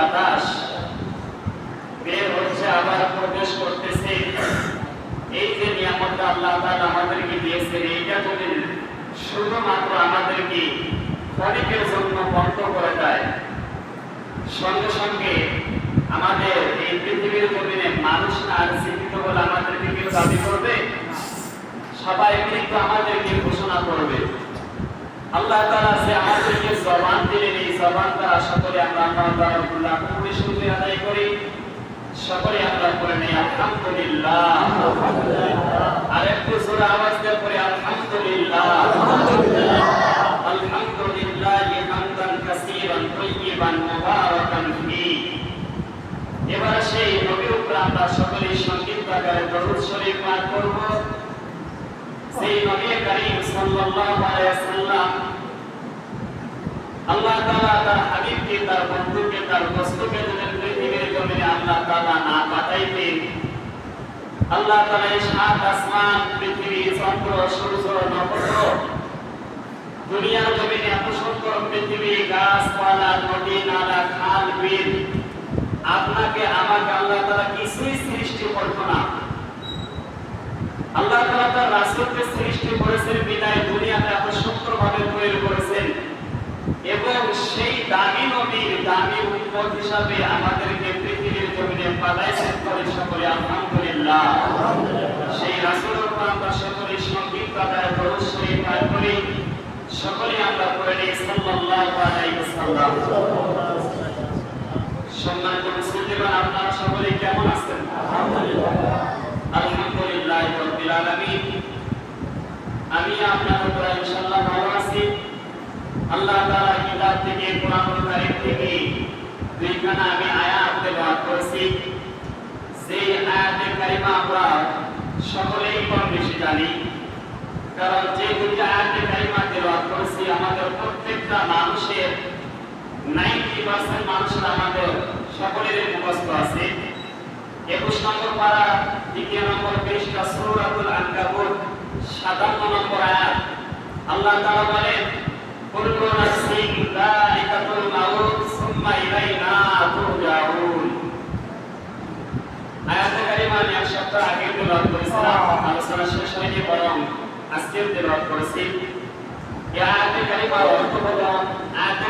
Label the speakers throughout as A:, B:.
A: বাতাস। বের হচ্ছে, আবার প্রবেশ করতেছে। এই যে নিয়ামতটা আল্লাহ তাআলা আমাদেরকে দিয়েছেন, এইটা যদি শুধুমাত্র আমাদেরকে ক্ষণিকের জন্য বন্ধ করে দেয়, সঙ্গে সঙ্গে আমাদের এই পৃথিবীর জমিনে মানুষ আর শিক্ষিত বলে আমাদেরকে কেউ দাবি করবে? সবাই কিন্তু আমাদেরকে ঘোষণা করবে। আল্লাহ তাআলা যে আমাদেরকে জবান দিলেন, এই জবান দ্বারা সকলে আমরা আল্লাহ তাআলা খুবই শুকরিয়া আদায় করি। সকলে আমরা করে নেই, আলহামদুলিল্লাহ। আর একটু জোরে আওয়াজ দিয়ে পড়ে আলহামদুলিল্লাহ। আলহামদুলিল্লাহ হামদান কাসীরান তাইয়িবান মুবারাকান ফি। এবার সেই নবীর উপর আমরা সকলেই সংগীত আকারে দরুদ শরীফ পাঠ করব। সেই নবী করিম সাল্লাল্লাহু আলাইহি সাল্লাম আল্লাহ তাআলা তার হাবিবকে, তার বন্ধুকে, তার দোস্তকে যদি পৃথিবীর জমিনে আল্লাহ তাআলা না পাঠাইতেন আল্লাহ তাআলা এই সাত আসমান, পৃথিবী, চন্দ্র, সূর্য, নক্ষত্র, দুনিয়ার জমিনে সুন্দর পৃথিবী, গাছপালা, নদী, নালা, খাল, বিল, আপনাকে, আমাকে আল্লাহ তাআলা কিছুই সৃষ্টি করতো না। আল্লাহ তাআলা তার রাসূলকে সৃষ্টি করেছেন, বিদায় দুনিয়াতে এত সুন্দরভাবে তৈরি করেছেন। এবং সেই দামি নবীর দামি উম্মত হিসাবে আমাদেরকে পৃথিবীর জমিনে পাঠাইছেন করে সকলে আলহামদুলিল্লাহ। সেই উপর আমরা সকলে সংগীত আদায় দরুদ শরীফ পাঠ করি সকলে আমরা পড়ে নিই আলাইহি ওয়াসাল্লাম। সম্মানিত আপনারা সকলে কেমন আছেন? আলহামদুলিল্লাহ রাব্বিল আলামিন। আমি আপনাদের উপর ইনশাআল্লাহ ভালো আল্লাহ তাআলা কিতাব থেকে কোরআনুল কারীম থেকে দুইখানা আমি আয়াত তেলাওয়াত করেছি। সেই আয়াতে কারিমা আমরা সকলেই কম বেশি জানি। কারণ যে দুইটা আয়াতে কারিমা তেলাওয়াত করেছি, আমাদের প্রত্যেকটা মানুষের 90% মানুষের আমাদের সকলের মুখস্থ আছে। একুশ নম্বর পারা, দ্বিতীয় নম্বর পৃষ্ঠা, সূরাতুল আনকাবুত, সাতান্ন নম্বর আয়াত। আল্লাহ তাআলা বলেন কুল্লু নাফসিন যালিকাতুল মাউত, সুম্মা ইলাইনা তুরজাউন। আয়াতে কারিমা আমি এক সপ্তাহ আগে তেলাওয়াত করেছিলাম, আলোচনা শেষ হয়নি, বরং আজকে তেলাওয়াত করেছি। এই আয়াতে কারিমার অর্থ হলো, আয়াতে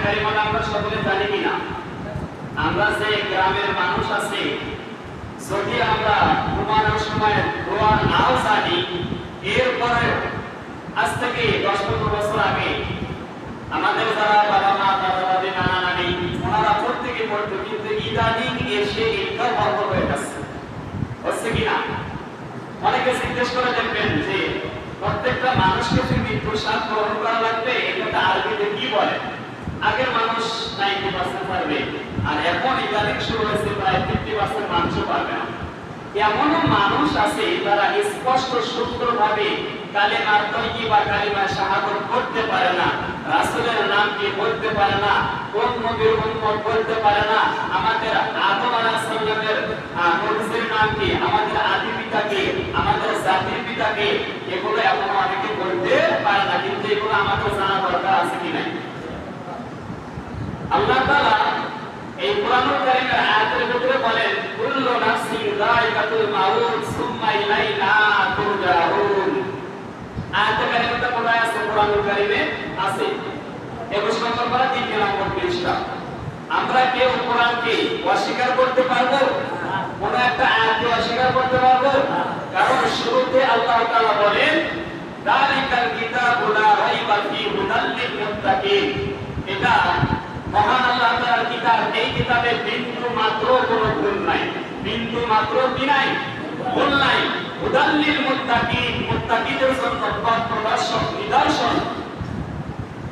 A: আজ থেকে দশ পনেরো বছর আগে আমাদের যারা বাবা মা, দাদা দাদি নানা নানি, ওনারা প্রত্যেকে পড়তো, কিন্তু ইদানিং এসে এটাও বন্ধ হয়ে গেছে। হচ্ছে কিনা অনেকে জিজ্ঞেস করে দেখবেন যে, প্রত্যেকটা মানুষকে যদি মৃত্যুর গ্রহণ করা লাগবে এটা আরবিতে কি বলে? আগের মানুষ নাইনটি পার্সেন্ট পারবে, আর এখন ইদানিং শুরু হয়েছে প্রায় ফিফটি পার্সেন্ট মানুষও পারবে না। এমনও মানুষ আছে যারা স্পষ্ট সূত্রভাবে কালেমার তৈরি বা কালিমা শাহাদত করতে পারে না। রাসূলের নাম কি বলতে পারে না? কোন নবীর উম্মত বলতে পারে না? আমাদের আদম আলাইহিস সালামের নবীর নাম কি? আমাদের আদি পিতা কে? আমাদের জাতির পিতা কে? এগুলো এখনও অনেকে বলতে পারে না, কিন্তু এগুলো আমাদের জানা দরকার আছে কি নাই? আল্লাহ তাআলা এই আয়াতের ভিতরে বলেন, কুল্লু নাফসিন মাউত সুম্মা ইলাইনা আয়াতে কারিমাটা কোথায় আছে, কোরআনুল কারীমে আছে। 21 নম্বর পারা দ্বিতীয় নম্বর পৃষ্ঠা। আমরা কেউ কোরআনকে অস্বীকার করতে পারব? কোন একটা আয়াতকে অস্বীকার করতে পারব? কারণ শুরুতে আল্লাহ তাআলা বলেন, দালিকাল কিতাবু লা রাইবা ফি হুদাল লিল মুত্তাকিন। এটা মহান আল্লাহ তাআলার কিতাব। এই কিতাবে বিন্দু মাত্র কোনো ভুল নাই। বিন্দু মাত্র কি নাই? ভুল নাই। হুদাল্লিল মুত্তাকিন, মুত্তাকিদের জন্য পথ প্রদর্শক নিদর্শন।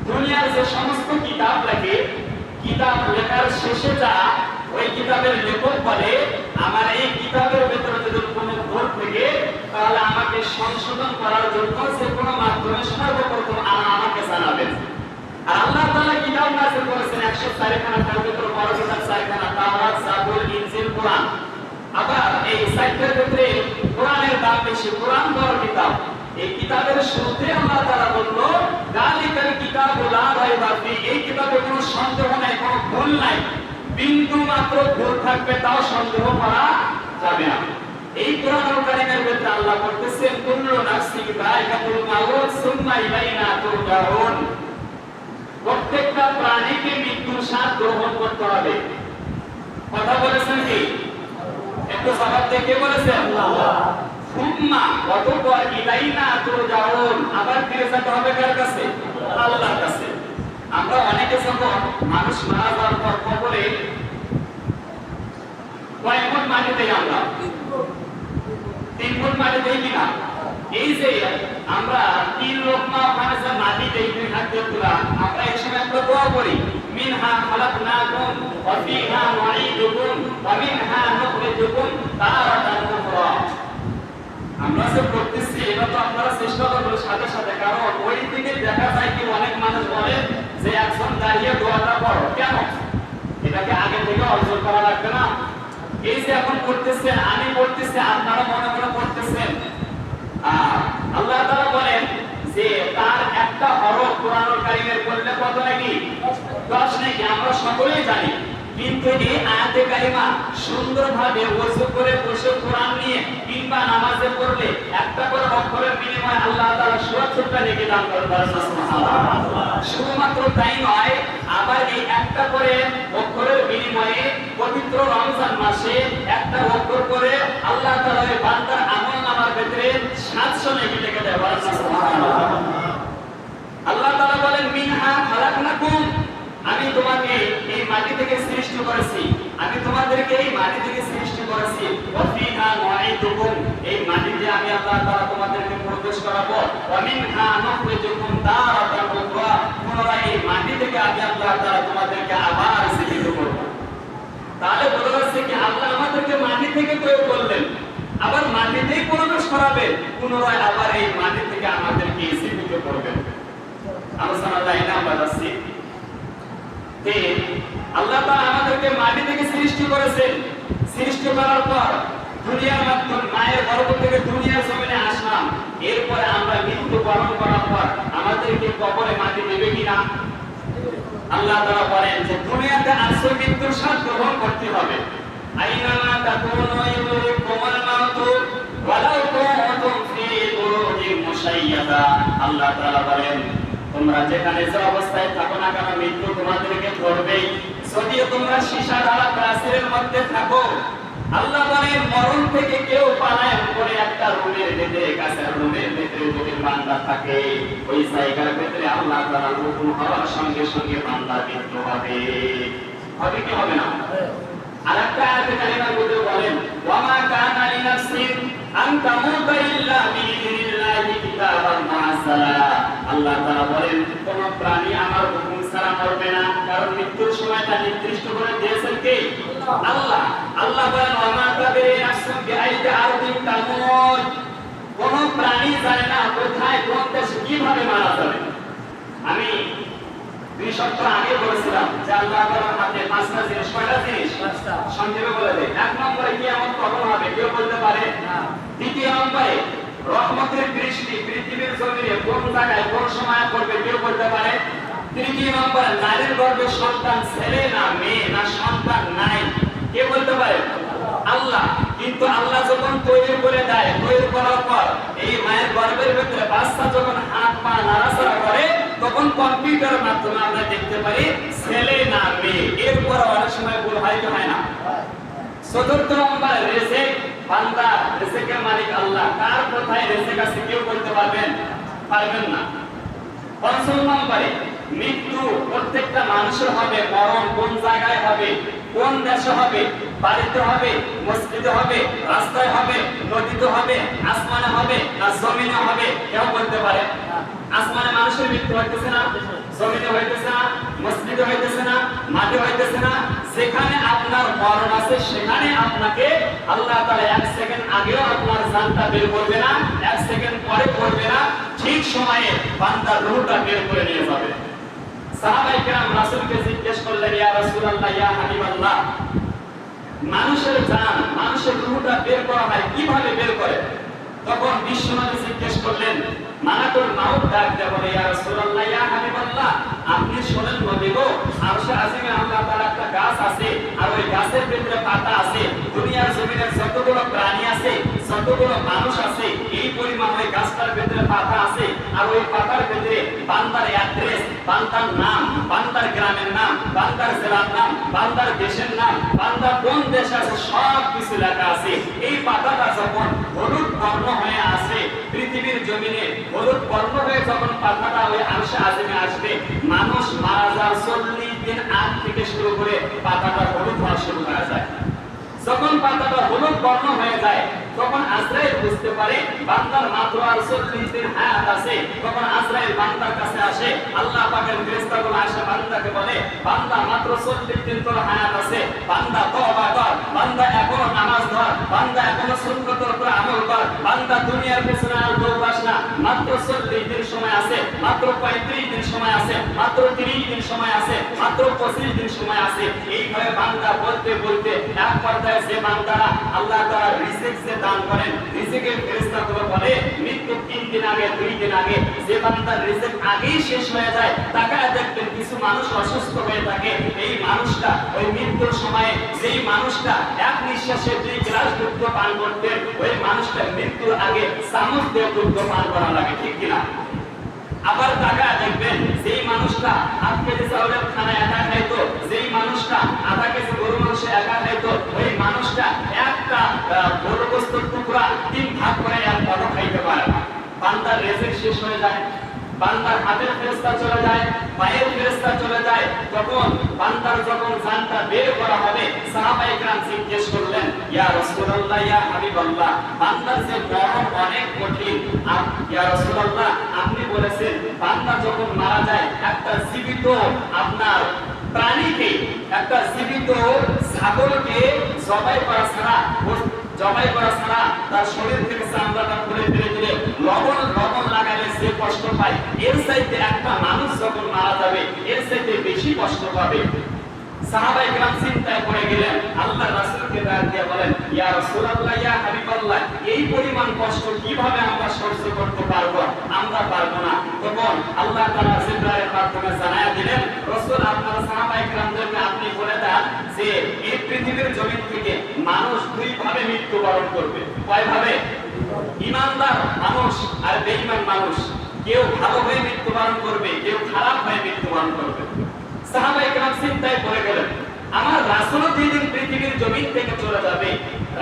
A: দুনিয়ার যে সমস্ত কিতাব লাগে, কিতাব লেখার শেষে যা, ওই কিতাবের লেখক বলে, আমার এই কিতাবের ভেতরে যদি কোনো ভুল থেকে, তাহলে আমাকে সংশোধন করার জন্য যে কোনো মাধ্যমে সর্বপ্রথম আমাকে জানাবেন। আর আল্লাহ তাআলা কিতাব নাযিল করেছেন 104 খানা তার ভিতরে বড় কিতাব 4 খানা তাওরাত জাবুর ইনজিল, কোরআন। আবার এই সাইটের ভিতরে দাম বেশি কোরআন বড় কিতাব। এই কিতাবের শুরুতে আল্লাহ তাআলা বলল গালিকাল কিতাবু লা রাইবা ফি। এই কিতাবে কোনো সন্দেহ নাই, কোনো ভুল নাই। বিন্দু মাত্র ভুল থাকবে, তাও সন্দেহ করা যাবে না। এই কোরআনুল ভিতরে আল্লাহ বলতেছেন নাফসিন যায়কাতুল মাউত সুম্মা ইলাইনা তুরজাউন। প্রত্যেকটা প্রাণীকে মৃত্যুর স্বাদ গ্রহণ করতে হবে। কথা বলেছেন কি? একটু বলেছেন? সুম্মা অতঃপর ইলাইনা তুরজাউন। আবার ফিরে যেতে হবে কার কাছে? আল্লাহর কাছে। আমরা অনেকে যখন মানুষ মারা যাওয়ার পর কবরে কয়েক মন মাটি দেই আমরা তিন মন মাটি দেই কিনা? এই যে আমরা তিন লোকমা ওখানে যে মাটি দেই দুই হাত দিয়ে তোলা আমরা এই সময় একটা দোয়া করি, মিনহা খালাকনাকুম ওয়া ফিহা নুঈদুকুম ওয়া মিনহা নুখরিজুকুম তারাতান উখরা। আমরা যে করতেছি, এটা তো আপনারা চেষ্টা করবেন সাথে সাথে, কারণ ওই দিকে দেখা যায় কি অনেক মানুষ বলে যে একজন দাঁড়িয়ে দোয়াটা করো কেন? এটাকে আগে থেকে অর্জন করা লাগবে না। এই যে এখন করতেছেন আমি করতেছি, আপনারা মনে মনে করতেছেন। আল্লাহ তাআলা বলেন যে, তার একটা হরফ কোরআনুল কারীমের পড়লে কত নাকি? 10 নাকি? আমরা সকলেই জানি। কিন্তু এই আয়াতে কারিমা সুন্দরভাবে ওযু করে বসে কোরআন নিয়ে কিংবা নামাজে পড়লে একটা করে অক্ষরের বিনিময়ে আল্লাহ তাআলা ৭৪টা নেকি দান করেন শুধুমাত্র তাই নয়, আবার এই একটা করে অক্ষরের বিনিময়ে পবিত্র রমজান মাসে একটা অক্ষর করে আল্লাহ তাআলা বান্দার আমল নামার ভিতরে 700 নেকি লিখে দেয়। আল্লাহ তাআলা বলেন, মিনহা খালাকনাকুম। আমি তোমাকে এই মাটি থেকে সৃষ্টি করেছি। আমি তোমাদেরকে এই মাটি থেকে সৃষ্টি করেছি। ওয়া এই মাটিতে আমি আল্লাহ তাআলা তোমাদেরকে প্রবেশ করাবো ওয়া মিনহা নুখরিজুকুম তারাতান উখরা, পুনরায় এই মাটি থেকে আমি আল্লাহ তাআলা তোমাদেরকে আবার জীবিত করব। তাহলে বোঝা যাচ্ছে কি, আল্লাহ আমাদেরকে মাটি থেকে তৈরি করলেন, আবার মাটিতেই প্রবেশ করাবেন পুনরায় আবার এই মাটি থেকে আমাদেরকে জীবিত করবেন। আলোচনা যাই না আমরা আল্লাহ তাআলা আমাদেরকে মাটি থেকে সৃষ্টি করেছেন। সৃষ্টি করার পর দুনিয়ার মাধ্যমে মায়ের গর্ভ থেকে দুনিয়ার জমিনে আসলাম। এরপরে আমরা মৃত্যু বরণ করার পর আমাদেরকে কবরে মাটি দেবে কিনা? আল্লাহ তাআলা বলেন যে, দুনিয়াতে আসল মৃত্যুর স্বাদ গ্রহণ করতে হবে। তোমরা যেখানে অবস্থায় থাকো না কেন, মৃত্যু তোমাদেরকে ধরবেই। যদিও তোমরা সীসা ঢালা প্রাচীরের মধ্যে থাকো আল্লাহ বলেন, মরণ থেকে কেউ পালায় করে একটা রুমের ভেতরে কাছে রুমের ভেতরে যদি বান্দা থাকে, ওই জায়গার ভেতরে আল্লাহ তারা হুকুম হওয়ার সঙ্গে সঙ্গে বান্দা মৃত্যু হবে হবে কি হবে না? আরেকটা আয়াতে কারিমার মধ্যে বলেন, ওয়ামা কানা লিনাফসিন আন তামুতা ইল্লা বিইذنিল্লাহি কিতাবান মুআসসালা আল্লাহ তাআলা বলেন, কোন প্রাণী আমার হুকুম ছাড়া মরবে না, কারণ মৃত্যুর সময়টা নির্দিষ্ট করে দিয়েছেন কে? আল্লাহ আল্লাহ বলেন, ওয়ামা তাদরি নাফসুন বিআইয়ি আরদিন তামুত। কোন প্রাণী জানে না কোথায় কোন দেশে কীভাবে মারা যাবে। আমি দুই সপ্তাহ আগে বলেছিলাম যে আল্লাহ তাআলার হাতে পাঁচটা জিনিস কয়টা জিনিস? সংক্ষেপে বলে দেয় এক নম্বরে কিয়ামত কখন হবে? কেউ বলতে পারে দ্বিতীয় নম্বরে রহমতের বৃষ্টি পৃথিবীর জমিনে কোন জায়গায় কোন সময় পড়বে কেউ বলতে পারে তৃতীয় নম্বরে নারীর গর্ভে সন্তান ছেলে না মেয়ে না সন্তান নাই। কে বলতে পারে? আল্লাহ। কিন্তু আল্লাহ যখন তৈরি করে দেয় তৈরি করার পর এই মায়ের গর্ভের ভিতরে বাচ্চা যখন হাত পা নাড়াচাড়া করে তখন কম্পিউটারের মাধ্যমে আমরা দেখতে পারি ছেলে না মেয়ে। এরপর অনেক সময় ভুল হয় কি হয় না? চতুর্থ নম্বর, রেজেক বান্দা, রেজেকের মালিক আল্লাহ। কার কোথায় রেজেক আছে কেউ বলতে পারবেন? পারবেন না। পঞ্চম নম্বরে, মৃত্যু প্রত্যেকটা মানুষের হবে, মরণ কোন জায়গায় হবে, কোন দেশে হবে, বাড়িতে হবে, মসজিদে হবে, রাস্তায় হবে, নদীতে হবে, আসমানে হবে না জমিনে হবে, কেউ বলতে পারে? আসমানে মানুষের মৃত্যু হইতেছে না জমিনে হইতেছে না, মসজিদে হইতেছে না, মাঠে হইতেছে না। যেখানে আপনার মরণ আছে, সেখানে আপনাকে আল্লাহ তাআলা এক সেকেন্ড আগেও আপনার জানটা বের করবে না, এক সেকেন্ড পরে করবে না। ঠিক সময়ে বান্দার রূহটা বের করে নিয়ে যাবে। সাহাবায়ে কেরাম রাসূলকে জিজ্ঞেস করলেন, ইয়া রাসূলুল্লাহ, ইয়া হাবিবাল্লাহ, মানুষের জান, মানুষের রূহটা বের করা হয় কীভাবে বের করে? তখন বিশ্বনবী জিজ্ঞেস করলেন, মালাকুল মাউত ডাক দেয়া বলে ইয়া রাসূলুল্লাহ, ইয়া হাবিবাল্লাহ, আপনি শোনেন নবী গো, আরশে আজিমে আল্লাহ তাআলা একটা গাছ আছে পাতা আছে, দুনিয়ার জমিনে যতগুলো প্রাণী আছে, যতগুলো মানুষ আছে, এই পরিমাণ ওই গাছটার ভেতরে পাতা আছে, আর ওই পাতার ভেতরে বান্দার অ্যাড্রেস, বান্দার নাম, বান্দার গ্রামের নাম বান্দার জেলার নাম, বান্দার দেশের নাম বান্দার কোন দেশ আছে, সব কিছু লেখা আছে। এই পাতাটা যখন হলুদ বর্ণ হয়ে আসে পৃথিবীর জমিনে হলুদ বর্ণ হয়ে যখন পাতাটা ওই আংশে আজমে আসবে, মানুষ মারা যাওয়ার চল্লিশ দিন আগ থেকে শুরু করে পাতাটা হলুদ হওয়া শুরু হয়ে যায়। যখন পাতাটা হলুদ বর্ণ হয়ে যায় তখন আজরাইল বুঝতে পারে বান্দার মাত্র আর চল্লিশ দিন হায়াত আছে তখন আজরাইল বান্দার কাছে আসে, আল্লাহ পাকের ফেরেশতাগুলো আসে, বান্দাকে বলে, বান্দা, মাত্র দিন তোর হায়াত আছে। বান্দা, তওবা কর। বান্দা, এখনও নামাজ ধর। বান্দা, এখনও সুন্নতের উপর আমল কর। বান্দা, দুনিয়ার পেছনে আর দৌড়াস না। মাত্র দিন সময় আছে মাত্র পঁয়ত্রিশ দিন সময় আছে, মাত্র তিরিশ দিন সময় আছে, মাত্র পঁচিশ দিন সময় আছে। এইভাবে বান্দা বলতে বলতে এক পর্যায়ে যে বান্দারা আল্লাহ তাআলা রিজিক যে দান করেন, রিজিকের ফেরেশতা গুলো বলে, মৃত্যু তিন দিন আগে, দুই দিন আগে, যে বান্দার রিজিক আগেই শেষ হয়ে যায়, তাকায় দেখবেন কিছু মানুষ অসুস্থ হয়ে থাকে। এই মানুষটা, ওই মৃত্যুর সময়ে যেই মানুষটা এক নিঃশ্বাসে দুই গ্লাস দুধ পান করতেন, ওই মানুষটা মৃত্যুর আগে চামচ দিয়ে দুধ পান করা লাগে, ঠিক কিনা? আবার টাকা দেখবেন যেই মানুষটা হাত কেজি চাউলের খানা একা খাইতো যেই মানুষটা আধা কেজি গরু মাংস একা খাইতো ওই মানুষটা একটা আহ, গরু গোস্তের টুকরা তিন ভাগ করে এক ভাগও খাইতে পারে না বান্দার রেজেক শেষ হয়ে যায় বান্দার হাতের ফেরেস্তা চলে যায় পায়ের ফেরেস্তা চলে যায় তখন বান্দার যখন জানটা বের করা হবে সাহাবায়ে کرام জিজ্ঞেস করলেন ইয়া রাসূলুল্লাহ ইয়া হাবিবাল্লাহ বান্দার যে মরণ অনেক কঠিন আর ইয়া রাসূলুল্লাহ আপনি বলেছেন বান্দা যখন মারা যায়, একটা জীবিত আপনার প্রাণীকে, একটা জীবিত ছাগলকে জবাই করা ছাড়া, জবাই করা ছাড়া তার শরীর থেকে চামড়াটা খুলে ফেলে দিলে লবণ লবণ লাগালে যে কষ্ট পায়। এর চাইতে একটা মানুষ যখন মারা যাবে, এর চাইতে বেশি কষ্ট পাবে। সাহাবায়ে কেরাম চিন্তায় পড়ে গেলেন আল্লাহ রাসূলকে ডাক দিয়ে বলেন, ইয়া রাসূলুল্লাহ, ইয়া এই পরিমাণ কষ্ট কীভাবে আমরা সহ্য করতে পারব? আমরা পারব না তখন আল্লাহ মাধ্যমে জানায়া দিলেন, রাসূল, আপনারা সাহাবায়ে কেরামদেরকে আপনি বলে দেন যে, এই পৃথিবীর জমিন থেকে মানুষ দুই ভাবে মৃত্যুবরণ করবে। কয় ভাবে ইমানদার মানুষ আর বেঈমান মানুষ। কেউ ভালো হয়ে মৃত্যুবরণ করবে, কেউ খারাপ হয়ে মৃত্যুবরণ করবে। সাহাবায়ে কেরাম চিন্তায় পড়ে গেলেন, আমার রাসূলও যেদিন পৃথিবীর জমিন থেকে চলে যাবে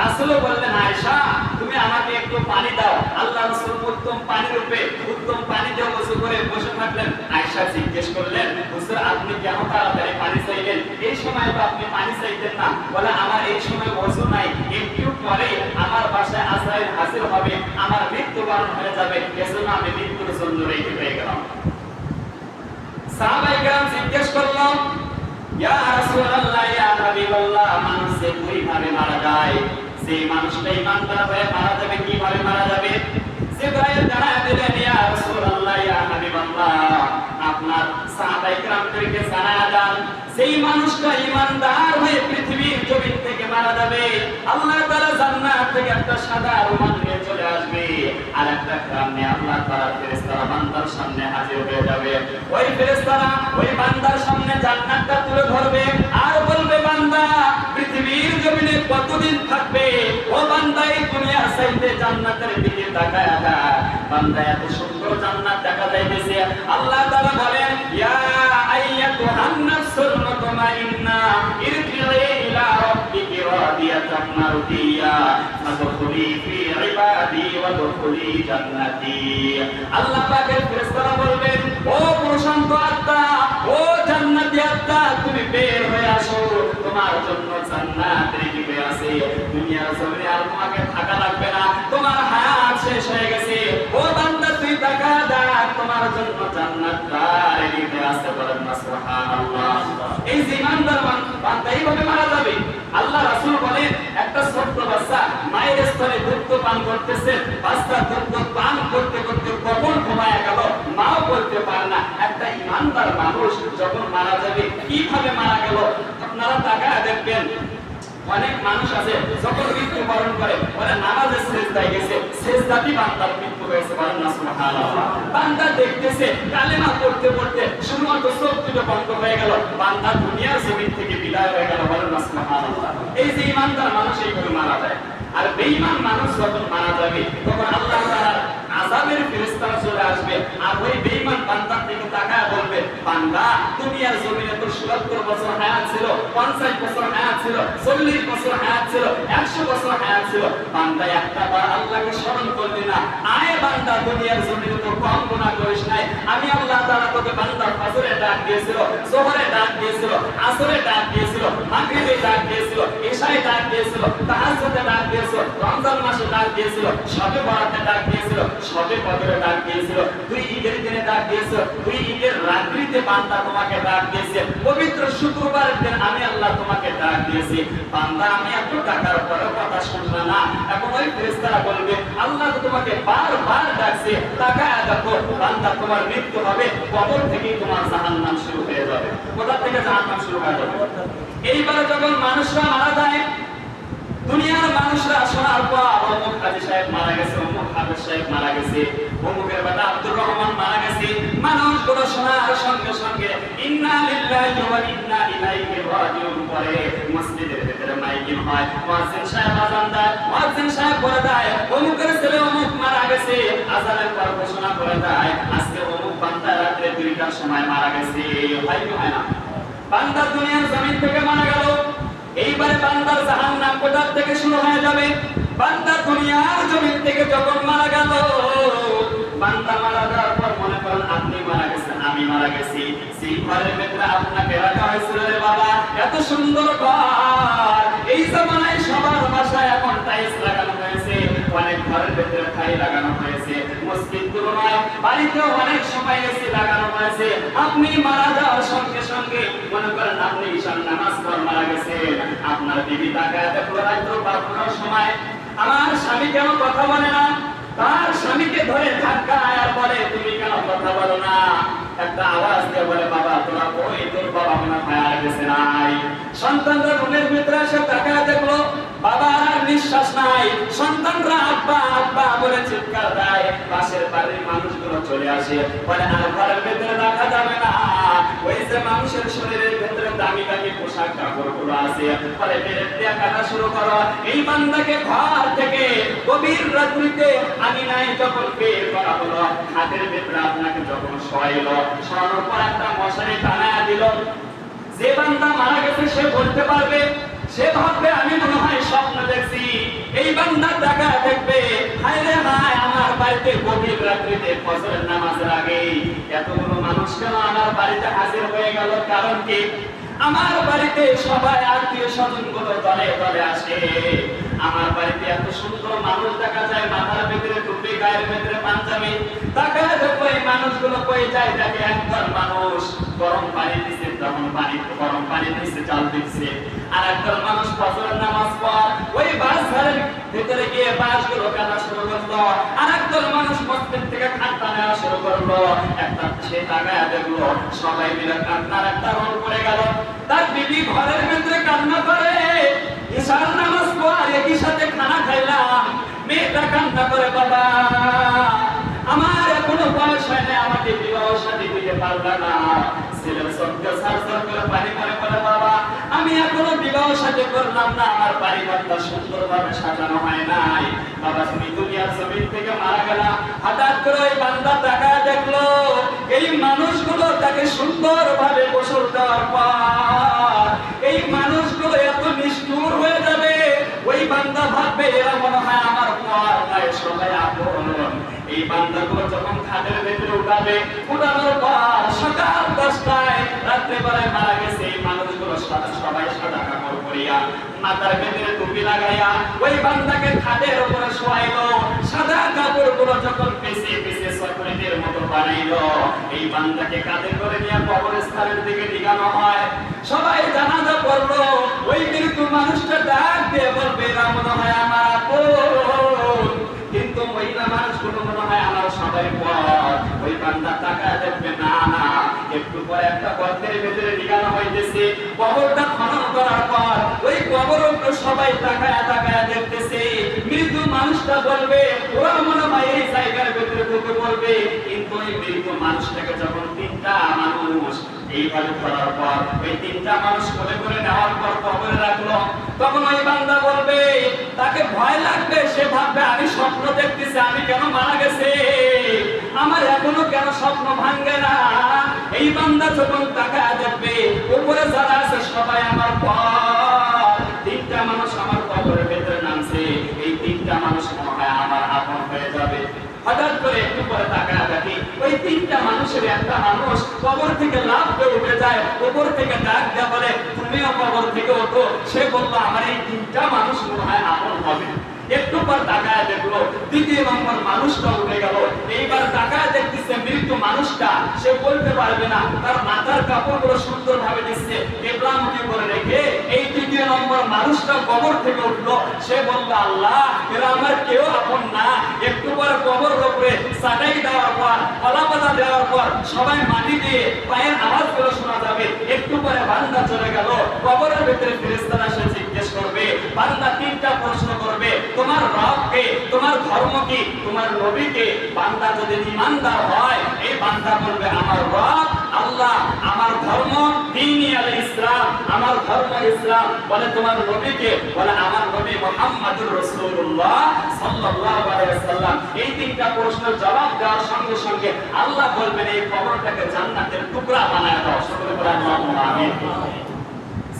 A: রাসূলও বললেন, আয়েশা, তুমি আমাকে একটু পানি দাও। আল্লাহ রাসূল উত্তম পানি রূপে উত্তম পানি দিয়ে ওযু করে বসে থাকলেন। আয়েশা জিজ্ঞেস করলেন, হুজুর, আপনি কেন তাড়াতাড়ি পানি চাইলেন? এই সময় তো আপনি পানি চাইতেন না। বলে, আমার এই সময় ওযু নাই। একটু পরে আমার বাসায় আজরাইল হাজির হবে। আমার মৃত্যুবরণ হয়ে যাবে। এজন্য আমি মৃত্যুর জন্য রেখে হয়ে গেলাম। সাহাবায়ে কেরাম জিজ্ঞেস করল ইয়া রাসূলুল্লাহ, ইয়া হাবিবাল্লাহ মানুষ যে কীভাবে মারা যায় সেই মানুষটা ইমানদার হয়ে মারা যাবে কীভাবে মারা যাবে? জিবরাইল জানায় দিলেন ইয়া রাসূলুল্লাহ, ইয়া হাবিবাল্লাহ, আপনার সাহাবায়ে কেরামদেরকে জানায় দেন। সেই মানুষটা ইমানদার হয়ে পৃথিবীর জমিন থেকে মারা যাবে, আল্লাহ তাআলা জান্নাত থেকে একটা সাদা রুমাল নিয়ে চলে আসবে। আর একটা গ্রামে আল্লাহ তাআলা ফেরেশতারা বান্দার সামনে হাজির হয়ে যাবে। ওই ফেরেশতারা ওই বান্দার সামনে জান্নাতটা তুলে ধরবে। আর জমিনে কতদিন থাকবে? ও বান্দা এই দুনিয়ার চাইতে জান্নাতের দিকে তাকায় আগা বান্দা এত সুন্দর জান্নাত দেখা যাইতেছে। আল্লাহ তাআলা বলেন, ইয়া আইয়াতুহান নাফসুল মুতমাইন্না ইরজি'i ইলা রাদিয়াতাম মারদিয়া ফাদখুলি ফি ইবাদি ওয়াদখুলি জান্নাতি আল্লাহ পাকের ফেরেশতারা বলবেন, ও প্রশান্ত আত্মা, ও জান্নাতি আত্মা, তুমি বের হয়ে আসো। তোমার জন্য জান্নাত হয়ে আছে। দুনিয়ার জমিনে আর তোমাকে থাকা লাগবে না। তোমার হায়াত শেষ হয়ে গেছে। ও বান্দা, তুই টাকা দেখ, তোমার জন্য জান্নাত রেডি হয়ে আছে বলেন না সুবহানাল্লাহ। এই যে ইমানদার বান- বান্দা এইভাবে মারা যাবে। আল্লাহ রাসূল বলেন, একটা ছোট্ট বাচ্চা মায়ের স্তনে দুধ পান করতেছে, বাচ্চা দুধ পান করতে করতে কখন ঘুমায় গেল মাও বলতে পারে না। একটা ইমানদার মানুষ যখন মারা যাবে, কীভাবে মারা গেল? আপনারা তাকায় দেখবেন, অনেক মানুষ আছে, যখন মৃত্যু বরণ করে, ওরা নামাজের শেষদায় গেছে শেষ শেষদাতি বান্দার হয়েছে বলেন বান্দা দুনিয়ার জমিন থেকে বিদায় হয়ে গেল এই মানুষ এইভাবে মারা যায়। আর বেঈমান মানুষ যখন মারা যাবে, তখন চলে আসবে। আর ওই বেঈমান বান্দার দিকে তাকায় বলবে, বান্দা, দুনিয়ার জমিনে তো 77 বছর হায়াত ছিল 50 বছর হায়াত ছিল 40 বছর হায়াত ছিল 100 বছর হায়াত ছিল। বান্দা, একটা বার আল্লাহকে স্মরণ করলি না। আয় বান্দা, দুনিয়ার জমিনে তো কম গুনাহ করিস নাই। আমি ডাক দিয়েছিল, জোহরে ডাক দিয়েছিল, আসরে ডাক দিয়েছিল, মাগরিবে ডাক দিয়েছিল ইশায় ডাক ডাক দিয়েছিল, রমজান মাসে ডাক দিয়েছিল শবে বরাতে ডাক দিয়েছিল শবে কদরে ডাক দিয়েছিল। তুই ঈদের দিনে ডাক দিয়েছিল তুই ঈদের রাত্রিতে বান্দা তোমাকে ডাক দিয়েছে, পবিত্র শুক্রবারের দিন আমি আল্লাহ তোমাকে ডাক দিয়েছি। বান্দা, আমি এত টাকার পরেও কথা শুনবে না। এখন ওই ফেরেশতারা বলবে, আল্লাহ তোমাকে বারবার ডাকছে, তাকায় দেখো, বান্দা তোমার মৃত্যু হবে, কবর থেকেই তোমার জাহান্নাম শুরু হয়ে যাবে। কোথা থেকে জাহান্নাম শুরু হয়ে যাবে? এইবার যখন মানুষরা মারা যায়, দুনিয়ার মানুষরা শোনার পর অমুক হাজি সাহেব মারা গেছে, অমুক হাফেজ সাহেব মারা গেছে। অমুকের বেটা আব্দুর রহমান মারা গেছে। মানুষগুলো শোনার সঙ্গে সঙ্গে ইন্না লিল্লাহি ওয়া ইন্না ইলাইহি রাজিউন মসজিদের হয়। সাহেব আযান দেয়। সাহেব বলে দেয়, অমুকের ছেলে অমুক মারা গেছে। আযানের পর ঘোষণা করে দেয়, আজকে অমুক বান্দা রাত্রে দুইটার সময় মারা গেছে। হয় না? দুনিয়ার জমিন থেকে মারা গেল। এইবারে বান্দার জাহান্নাম কোথার থেকে শুরু হয়ে যাবে? বান্দা দুনিয়ার জমিন থেকে যখন মারা গেল বান্দা মারা যাওয়ার পর মনে করেন আপনি মারা গেছেন, আমি মারা গেছি। সেই ঘরের ভেতরে আপনাকে রাখা হয়েছিল রে বাবা। এত সুন্দর ঘর। এই জামানায় সবার বাসায় এখন টাইলস লাগানো হয়েছে, অনেক ঘরের ভেতরে টাই লাগানো হয়েছে, মসজিদগুলো নয় বাড়িতেও অনেক সময় এসে লাগানো হয়েছে। আপনি মারা যাওয়ার সঙ্গে সঙ্গে মনে করেন আপনি ঈশান নামাজ পর মারা গেছেন। আপনার বিবি তাকায় দেখল, রাত্র প্রার্থনার সময়। আমার স্বামী কেন কথা বলে না। তার স্বামীকে ধরে ধাক্কায় আর বলে তুমি কেন কথা বলো না। একটা আওয়াজ দিয়ে বলে, বাবা তোরা কই তোর বাবা মনে হয় আর গেছে নাই। সন্তানরা রুমের ভিতরে এসে তাকায় দেখল, বাবা আর নিঃশ্বাস নাই। সন্তানরা আব্বা আব্বা বলে চিৎকার দেয়। পাশের বাড়ির মানুষগুলো চলে আসে। বলে, আর ঘরের ভেতরে রাখা যাবে না। ওই যে মানুষের শরীরের দামি দামি পোশাক কাপড়গুলো আছে বেরেট দিয়ে কাটা শুরু করো। এই বান্দাকে ঘর থেকে গভীর রাত্রিতে আমি নাই যখন বের করা হলো, হাতের ভেতরে আপনাকে যখন শোয়াইলো, শোয়ানোর পর একটা মশারি টানায় দিল। যে বান্দা মারা গেছে, সে বলতে পারবে, সে ভাববে, আমি মনে হয় স্বপ্ন দেখছি। এই বান্দা টাকা দেখবে, হায় রে, হায়, আমার বাড়িতে গভীর রাত্রিতে ফজরের নামাজের আগে এতগুলো মানুষ কেন আমার বাড়িতে হাজির হয়ে গেল? কারণ কি? আমার বাড়িতে সবাই আত্মীয় স্বজনগুলো দলে দলে আসে। আমার বাড়িতে এত সুন্দর মানুষ দেখা যায়, মাথার ভেতরে টুপি, গায়ের ভেতরে পাঞ্জাবি। দেখো এই মানুষগুলো কই যায়? দেখে একদল মানুষ গরম পানি দিচ্ছে তখন পানি, গরম পানি দিচ্ছে চাল দিচ্ছে আর একদল মানুষ ফজরের নামাজ পড়, ওই বাস ঘরের ভিতরে গিয়ে বাসগুলো কাটা শুরু করল। আর একদল মানুষ মসজিদ থেকে খাট্টা নেওয়া শুরু করল। একটা সে তাকায় দেখল, সবাই মিলে কান্নার একটা রোল পড়ে গেল। তার বিবি ঘরের ভিতরে কান্না করে। ঈশান নামাজ একই সাথে খানা মেয়েটা কান্না করে, বাবা, আমার বয়স হয় না আমাকে বিবাহ শাদী দিতে না। ছেলের সবকে সারসার করে পানি করে বাবা, আমি এখনও বিবাহ শাদী করলাম না, আমার সুন্দরভাবে সাজানো হয় নাই। বাবা, তুমি দুনিয়ার জমিন থেকে মারা গেলা। হঠাৎ করে ওই বান্দা টাকা দেখল, এই মানুষগুলো তাকে সুন্দরভাবে গোসল দেওয়ার পর, এই মানুষগুলো নিষ্ঠুর হয়ে যাবে। ওই বান্দা ভাববে, এরা মনে হয় আমার পর নয় সবাই আপন এই বান্দাগুলো যখন খাদের ভেতরে উঠাবে, উঠানোর পর সকাল দশটায় রাত্রে বেলায় মারা গেছে। এই মানুষগুলো সবাই সাদা কাপড় পরিয়া মাথার ভেতরে টুপি লাগাইয়া, ওই বান্দাকে খাদের উপরে শোয়াইলো, সাদা কাপড়গুলো যখন পেছে পেছে সকলের মতো বানাইলো, এই বান্দাকে কাঁধে করে নিয়ে কবরস্থানের দিকে দিগানো হয়। সবাই জানাজা পড়ল, ওই মৃত্যু মানুষটা ডাক দিয়ে বলবে, এরা মনে হয় আমার আপন। কিন্তু মহিলা মানুষগুলো মনে হয় আমার সবাই পর ওই বান্দা টাকা দেখবে, না না, একটু পরে একটা গর্তের ভেতরে নিগানো হইতেছে। কবরটা খনন কবর সবাই তাকায় তাকায় দেখতেছে। মৃত্যু মানুষটা বলবে, ওরা মনে হয় এই জায়গার ভেতরে ঢুকে বলবে কিন্তু ওই মৃত্যু মানুষটাকে যখন তিনটা মানুষ এইভাবে করার পর, ওই তিনটা মানুষ কোলে করে নেওয়ার পর কবরে রাখল, তখন ওই বান্দা বলবে, তাকে ভয় লাগবে, সে ভাববে, আমি স্বপ্ন দেখতেছি, আমি কেন মারা গেছে? আমার এখনও কেন স্বপ্ন ভাঙ্গে না? এই বান্দা যখন টাকা দেখবে, উপরে যারা আছে সবাই আমার পর মানুষ আমার কবরের ভেতরে নামছে, এই তিনটা মানুষ মনে হয় আমার আপন হয়ে যাবে। হঠাৎ করে একটু পরে তাকায় দেখি, ওই তিনটা মানুষের একটা মানুষ কবর থেকে লাভ করে উঠে যায়, কবর থেকে ডাক দেওয়া বলে, তুমিও কবর থেকে ওঠো। সে বলল, আমার এই তিনটা মানুষ মনে হয় আপন হবে। একটু পর তাকায় দেখল, দ্বিতীয় নম্বর মানুষটা উঠে গেল। এইবার তাকায় দেখতেছে মৃত্যু মানুষটা। সে বলতে পারবে না, তার মাথার কাপড়গুলো সুন্দর ভাবে দিচ্ছে কেবলামুখী করে রেখে এই তৃতীয় নম্বর মানুষটা কবর থেকে উঠল। সে বলল, আল্লাহ এরা আমার কেউ আপন না। একটু পরে কবর উপরে সাটাই দেওয়ার পর কলা পাতা দেওয়ার পর সবাই মাটি দিয়ে পায়ের আওয়াজগুলো শোনা যাবে। একটু পরে বান্দা চলে গেল। কবরের ভিতরে ফেরেস্তারা সে জিজ্ঞেস করবে বান্দা তিনটা প্রশ্ন করবে। তোমার রব কে তোমার ধর্ম কি তোমার নবী কে বান্দা যদি ইমানদার হয়, এই বান্দা বলবে, আমার রব, আল্লাহ, আমার ধর্ম দিনই আল ইসলাম, আমার ধর্ম ইসলাম। বলে তোমার নবী কে বলে, আমার নবী মুহাম্মাদুর রাসূলুল্লাহ সাল্লাল্লাহু আলাইহি ওয়াসাল্লাম। এই তিনটা প্রশ্নের জবাব দেওয়ার সঙ্গে সঙ্গে আল্লাহ বলবেন, এই কবরটাকে জান্নাতের টুকরা বানায় দাও। সকলে বলে আমিন।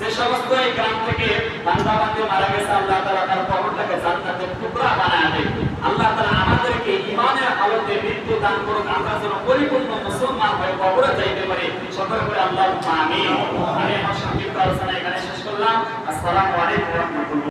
A: যে সমস্ত এই গ্রাম থেকে বান্দা বান্দি মারা গেছে, আল্লাহ তারা তার কবরটাকে জান্নাতের টুকরা বানায় দেয়। আল্লাহ তারা আমাদেরকে ইমানের আলোতে মৃত্যু দান করুক। আমরা যেন পরিপূর্ণ মুসলমান হয়ে কবরে যাইতে পারি। সকল করে আল্লাহ আমি আমি আমার সংক্ষিপ্ত আলোচনা এখানে শেষ করলাম। আসসালামু আলাইকুম